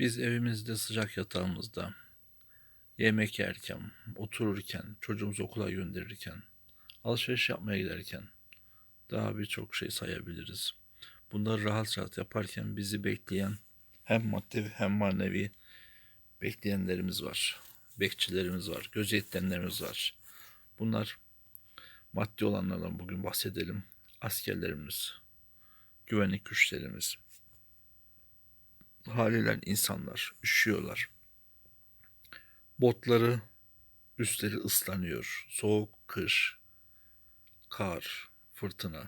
Biz evimizde sıcak yatağımızda yemek yerken, otururken, çocuğumuzu okula gönderirken, alışveriş yapmaya giderken daha birçok şey sayabiliriz. Bunları rahat rahat yaparken bizi bekleyen hem maddi hem manevi bekleyenlerimiz var. Bekçilerimiz var, gözetlenlerimiz var. Bunlar maddi olanlardan bugün bahsedelim. Askerlerimiz, güvenlik güçlerimiz, haliyle insanlar üşüyorlar. Botları üstleri ıslanıyor. Soğuk kış, kar, fırtına.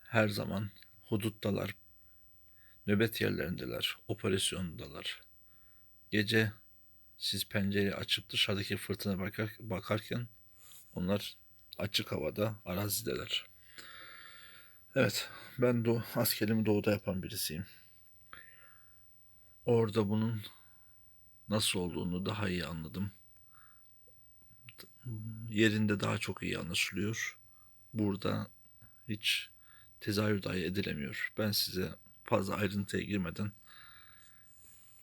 Her zaman huduttalar, nöbet yerlerindeler, operasyondalar. Gece siz pencereyi açıp dışarıdaki fırtına bakar, bakarken onlar açık havada arazideler. Evet, ben do askerimi doğuda yapan birisiyim. Orada bunun nasıl olduğunu daha iyi anladım. Yerinde daha çok iyi anlaşılıyor. Burada hiç tezahür dahi edilemiyor. Ben size fazla ayrıntıya girmeden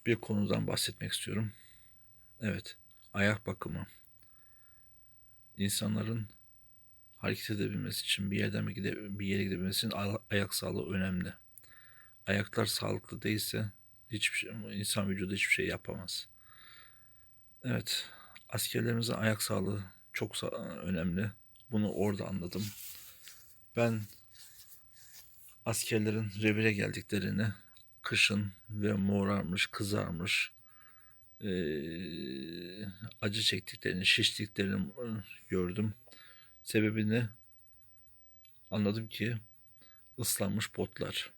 bir konudan bahsetmek istiyorum. Evet, ayak bakımı. İnsanların hareket edebilmesi için bir yerden bir, gide, bir yere gidebilmesi için ay- ayak sağlığı önemli. Ayaklar sağlıklı değilse hiçbir şey, insan vücudu hiçbir şey yapamaz. Evet, askerlerimizin ayak sağlığı çok önemli. Bunu orada anladım. Ben askerlerin revire geldiklerini kışın ve morarmış, kızarmış, eee, acı çektiklerini, şiştiklerini e, gördüm. Sebebini anladım ki ıslanmış botlar.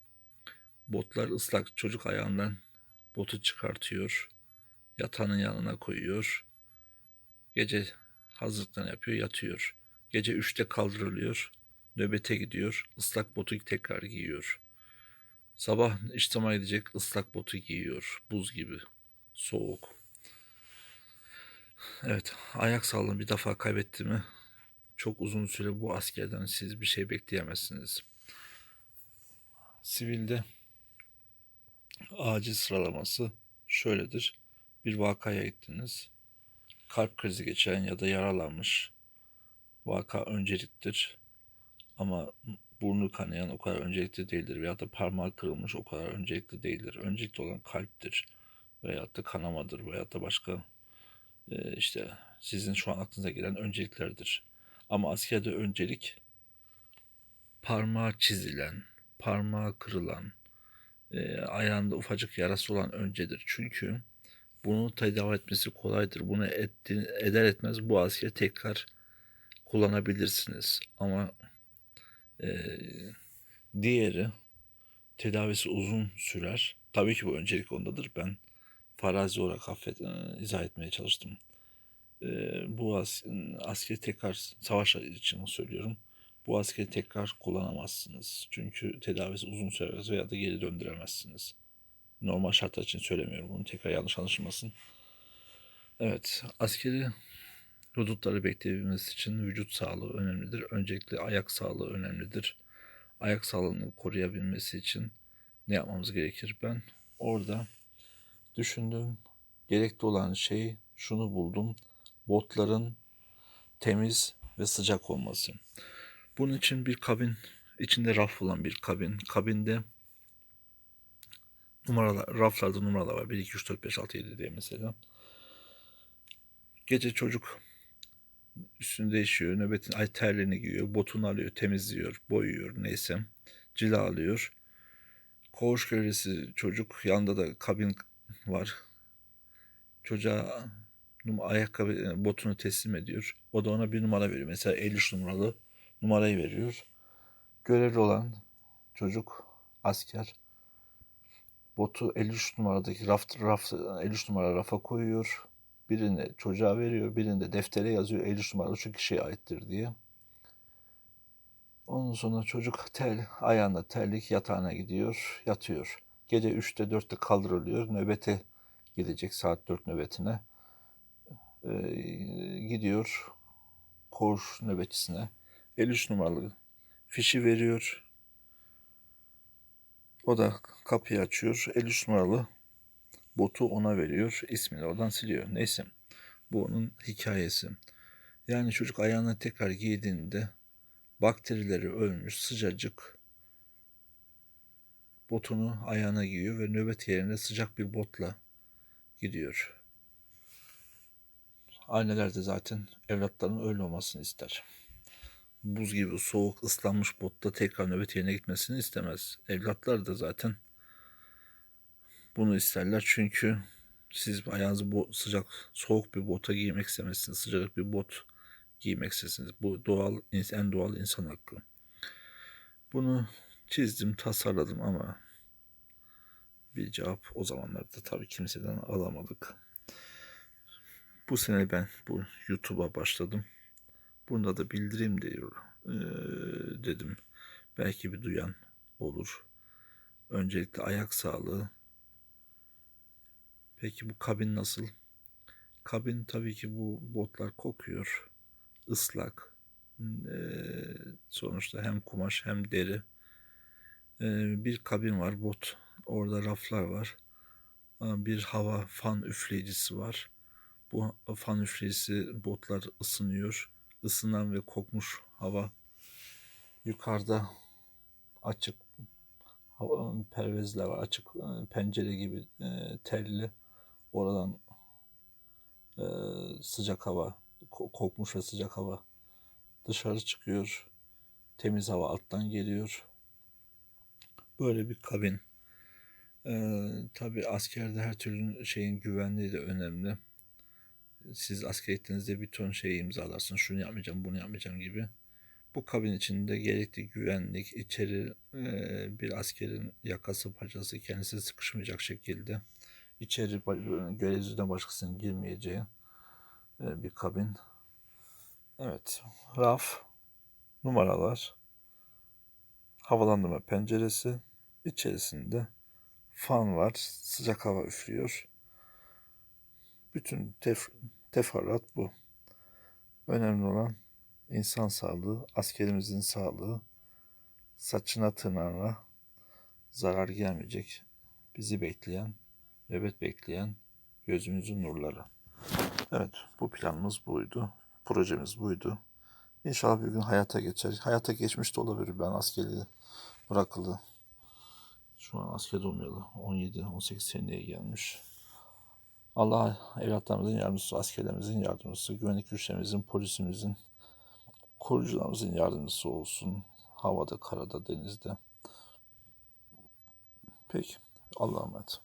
Botlar ıslak çocuk ayağından botu çıkartıyor. Yatağının yanına koyuyor. Gece hazırlıklarını yapıyor, yatıyor. Gece 3'te kaldırılıyor. Nöbete gidiyor. ıslak botu tekrar giyiyor. Sabah iştama gidecek ıslak botu giyiyor. Buz gibi. Soğuk. Evet, ayak sağlığını bir defa kaybetti mi çok uzun süre bu askerden siz bir şey bekleyemezsiniz. Sivilde acil sıralaması şöyledir. Bir vakaya gittiniz. Kalp krizi geçiren ya da yaralanmış vaka önceliktir. Ama burnu kanayan o kadar öncelikli değildir. Veya da parmağı kırılmış o kadar öncelikli değildir. Öncelikli olan kalptir. Veyahut da kanamadır. Veyahut da başka e, işte sizin şu an aklınıza gelen önceliklerdir. Ama askerde öncelik parmağı çizilen, parmağı kırılan, e, ayağında ufacık yarası olan öncedir. Çünkü bunu tedavi etmesi kolaydır. Bunu etti, eder etmez bu asker tekrar kullanabilirsiniz. Ama e, diğeri tedavisi uzun sürer. Tabii ki bu öncelik ondadır. Ben farazi olarak affet, e, izah etmeye çalıştım. E, bu as, askeri tekrar savaş için söylüyorum. Bu askeri tekrar kullanamazsınız. Çünkü tedavisi uzun sürer veya da geri döndüremezsiniz. Normal şartlar için söylemiyorum. Bunu tekrar yanlış anlaşılmasın. Evet, askeri hudutları bekleyebilmesi için vücut sağlığı önemlidir. Öncelikle ayak sağlığı önemlidir. Ayak sağlığını koruyabilmesi için ne yapmamız gerekir? Ben orada düşündüm. Gerekli olan şey şunu buldum. Botların temiz ve sıcak olması. Bunun için bir kabin, içinde raf olan bir kabin. Kabinde numaralar, raflarda numaralar var. 1, 2, 3, 4, 5, 6, 7 diye mesela. Gece çocuk üstünü değişiyor, nöbetin ay terliğini giyiyor, botunu alıyor, temizliyor, boyuyor neyse. Cila alıyor. Koğuş görevlisi çocuk, yanında da kabin var. Çocuğa ayakkabı e, botunu teslim ediyor. O da ona bir numara veriyor. Mesela 53 numaralı numarayı veriyor. Görevli olan çocuk asker botu 53 numaradaki raf, raf 53 numara rafa koyuyor. Birini çocuğa veriyor, birini de deftere yazıyor 53 numaralı şu kişiye aittir diye. Ondan sonra çocuk tel, ayağında terlik yatağına gidiyor, yatıyor. Gece 3'te 4'te kaldırılıyor. Nöbete gidecek saat 4 nöbetine. Ee, gidiyor koğuş nöbetçisine. 53 numaralı fişi veriyor. O da kapıyı açıyor. 53 numaralı botu ona veriyor. ismini oradan siliyor. Neyse. Bu onun hikayesi. Yani çocuk ayağına tekrar giydiğinde bakterileri ölmüş sıcacık botunu ayağına giyiyor ve nöbet yerine sıcak bir botla gidiyor. Aileler de zaten evlatlarının öyle olmasını ister. Buz gibi soğuk ıslanmış botta tekrar nöbet yerine gitmesini istemez. Evlatlar da zaten bunu isterler çünkü siz ayağınızı bu sıcak soğuk bir bota giymek istemezsiniz. Sıcak bir bot giymek istersiniz. Bu doğal en doğal insan hakkı. Bunu çizdim, tasarladım ama bir cevap o zamanlarda tabii kimseden alamadık. Bu sene ben bu YouTube'a başladım. Bunda da bildireyim diyor ee, dedim. Belki bir duyan olur. Öncelikle ayak sağlığı. Peki bu kabin nasıl? Kabin tabii ki bu botlar kokuyor. ıslak. Ee, sonuçta hem kumaş hem deri. Ee, bir kabin var bot. Orada raflar var. Ee, Bir hava fan üfleyicisi var. Bu fan üfleyicisi botlar ısınıyor. Isınan ve kokmuş hava yukarıda açık pervezler var. Açık e, pencere gibi e, telli. Oradan e, sıcak hava, ko- kokmuş ve sıcak hava dışarı çıkıyor. Temiz hava alttan geliyor. Böyle bir kabin. Ee, tabii askerde her türlü şeyin güvenliği de önemli. Siz asker bir ton şey imzalarsınız. Şunu yapmayacağım, bunu yapmayacağım gibi. Bu kabin içinde gerekli güvenlik, içeri e, bir askerin yakası paçası kendisi sıkışmayacak şekilde içeri ba- görevliden başkasının girmeyeceği e, bir kabin. Evet, raf, numaralar, havalandırma penceresi, içerisinde fan var, sıcak hava üflüyor. Bütün tef teferruat bu. Önemli olan insan sağlığı, askerimizin sağlığı, saçına tırnağına zarar gelmeyecek. Bizi bekleyen, nöbet bekleyen gözümüzün nurları. Evet, bu planımız buydu. Projemiz buydu. İnşallah bir gün hayata geçer. Hayata geçmiş de olabilir ben askeri bırakılı. Şu an askerde olmayalı. 17-18 seneye gelmiş. Allah evlatlarımızın yardımcısı, askerlerimizin yardımcısı, güvenlik güçlerimizin, polisimizin, koruyucularımızın yardımcısı olsun. Havada, karada, denizde. Peki. Allah'a emanet.